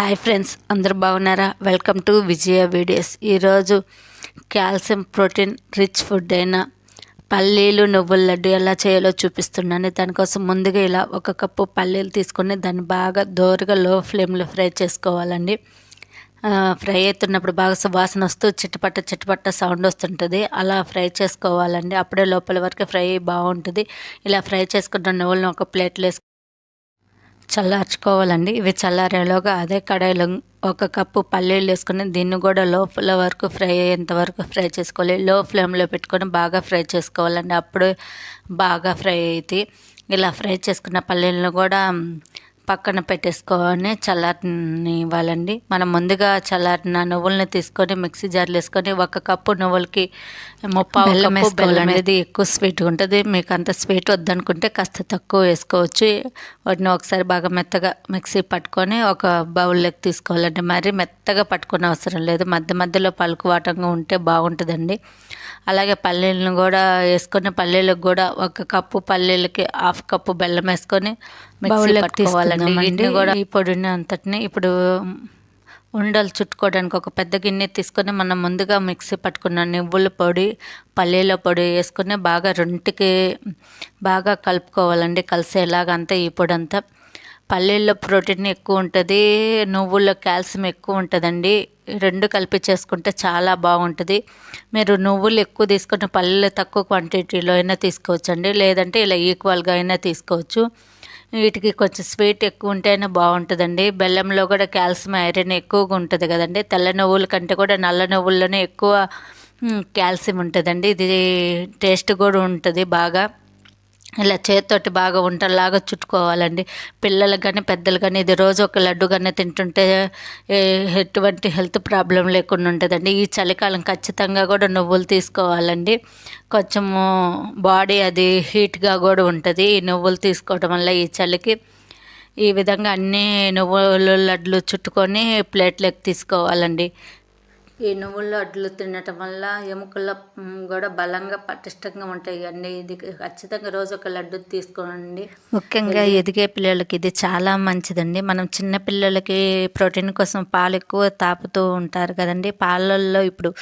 Hi friends అందరు బాగున్నారా? Welcome to Vijaya videos. ఈరోజు కాల్షియం ప్రోటీన్ రిచ్ ఫుడ్ అయిన పల్లీలు నువ్వుల లడ్డు ఎలా చేయాలో చూపిస్తున్నాను. దానికోసం ముందుగా ఇలా ఒక కప్పు పల్లీలు తీసుకొని దాన్ని బాగా దోరగా లో ఫ్లేమ్లో ఫ్రై చేసుకోవాలండి. ఫ్రై అవుతున్నప్పుడు బాగా సువాసన వస్తూ చిట్టపట్ట చిట్టపట్ట సౌండ్ వస్తుంటుంది. అలా ఫ్రై చేసుకోవాలండి. అప్పుడే లోపల వరకు ఫ్రై బాగుంటుంది. ఇలా ఫ్రై చేసుకున్న నువ్వులను ఒక ప్లేట్లో వేసుకు చల్లార్చుకోవాలండి. ఇవి చల్లారేలోగా అదే కడాయిలో ఒక కప్పు పల్లీలు వేసుకుని దీన్ని కూడా లోపల వరకు ఫ్రై అయ్యేంత వరకు ఫ్రై చేసుకోవాలి. లో ఫ్లేమ్లో పెట్టుకొని బాగా ఫ్రై చేసుకోవాలండి. అప్పుడు బాగా ఫ్రై అయితే ఇలా ఫ్రై చేసుకున్న పల్లీలను కూడా పక్కన పెట్టేసుకొని చల్లారని ఇవ్వాలండి. మనం ముందుగా చల్లారిన నువ్వుల్ని తీసుకొని మిక్సీ జార్లు వేసుకొని ఒక కప్పు నువ్వులకి ముప్పావు బెల్లం అనేది ఎక్కువ స్వీట్గా ఉంటుంది. మీకు అంత స్వీట్ వద్దనుకుంటే కాస్త తక్కువ వేసుకోవచ్చు. వాటిని ఒకసారి బాగా మెత్తగా మిక్సీ పట్టుకొని ఒక బౌల్లోకి తీసుకోవాలండి. మరీ మెత్తగా పట్టుకునే అవసరం లేదు. మధ్య మధ్యలో పలుకువాటంగా ఉంటే బాగుంటుందండి. అలాగే పల్లీలను కూడా వేసుకొని పల్లీలకు కూడా ఒక కప్పు పల్లీలకి హాఫ్ కప్పు బెల్లం వేసుకొని మిక్సీ పట్టుకోవాలండి. వీటిని కూడా ఈ పొడిని అంతటిని ఇప్పుడు ఉండలు చుట్టుకోవడానికి ఒక పెద్ద గిన్నె తీసుకొని మనం ముందుగా మిక్సీ పట్టుకున్న నువ్వుల పొడి పల్లీల పొడి వేసుకొని బాగా రెండుకి బాగా కలుపుకోవాలండి. కలిసేలాగా అంతా ఈ పొడి అంతా పల్లీల్లో ప్రోటీన్ ఎక్కువ ఉంటుంది నువ్వుల్లో కాల్షియం ఎక్కువ ఉంటుందండి. రెండు కలిపి చేసుకుంటే చాలా బాగుంటుంది. మీరు నువ్వులు ఎక్కువ తీసుకుంటే పల్లీలు తక్కువ క్వాంటిటీలో అయినా తీసుకోవచ్చండి. లేదంటే ఇలా ఈక్వల్గా అయినా తీసుకోవచ్చు. వీటికి కొంచెం స్వీట్ ఎక్కువ ఉంటేనే బాగుంటుందండి. బెల్లంలో కూడా కాల్షియం ఐరన్ ఎక్కువగా ఉంటుంది కదండి. తెల్ల నువ్వుల కంటే కూడా నల్ల నువ్వుల్లోనే ఎక్కువ కాల్షియం ఉంటుందండి. ఇది టేస్ట్ కూడా ఉంటుంది బాగా. ఇలా చేతితోటి బాగా వంటలాగా చుట్టుకోవాలండి. పిల్లలకు కానీ పెద్దలు కానీ ఇది రోజు ఒక లడ్డు కానీ తింటుంటే ఎటువంటి హెల్త్ ప్రాబ్లం లేకుండా ఉంటుందండి. ఈ చలికాలం ఖచ్చితంగా కూడా నువ్వులు తీసుకోవాలండి. కొంచెము బాడీ అది హీట్గా కూడా ఉంటుంది. ఈ నువ్వులు తీసుకోవడం వల్ల ఈ చలికి ఈ విధంగా అన్ని నువ్వులు లడ్లు చుట్టుకొని ప్లేట్లోకి తీసుకోవాలండి. ఈ నువ్వుల అడ్లు తినటం వల్ల ఎముకల కూడా బలంగా పటిష్టంగా ఉంటాయి అండి. ఇది ఖచ్చితంగా రోజు ఒక లడ్డు తీసుకోండి. ముఖ్యంగా ఎదిగే పిల్లలకి ఇది చాలా మంచిదండి. మనం చిన్న పిల్లలకి ప్రోటీన్ కోసం పాలు ఎక్కువ తాపుతూ ఉంటారు కదండి. పాలల్లో ఇప్పుడు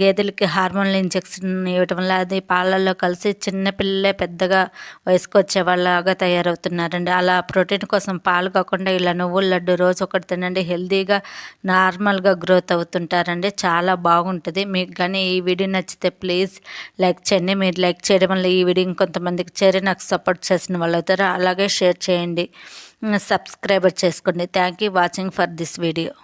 గేదెలకి హార్మోన్ల ఇంజెక్షన్ ఇవ్వటం వల్ల అది పాలల్లో కలిసి చిన్నపిల్లలే పెద్దగా వయసుకు వచ్చే వాళ్ళగా తయారవుతున్నారండి. అలా ప్రోటీన్ కోసం పాలు కాకుండా ఇలా నువ్వుల లడ్డు రోజు ఒకటి తినండి. హెల్తీగా నార్మల్గా గ్రోత్ అవుతుంటారండి. చాలా బాగుంటుంది. మీకు కానీ ఈ వీడియో నచ్చితే ప్లీజ్ లైక్ చేయండి. మీరు లైక్ చేయడం వల్ల ఈ వీడియో ఇంకొంతమందికి చేరి నాకు సపోర్ట్ చేసిన వాళ్ళు అవుతారు. అలాగే షేర్ చేయండి. సబ్స్క్రైబర్ చేసుకోండి. Thank you watching for this video.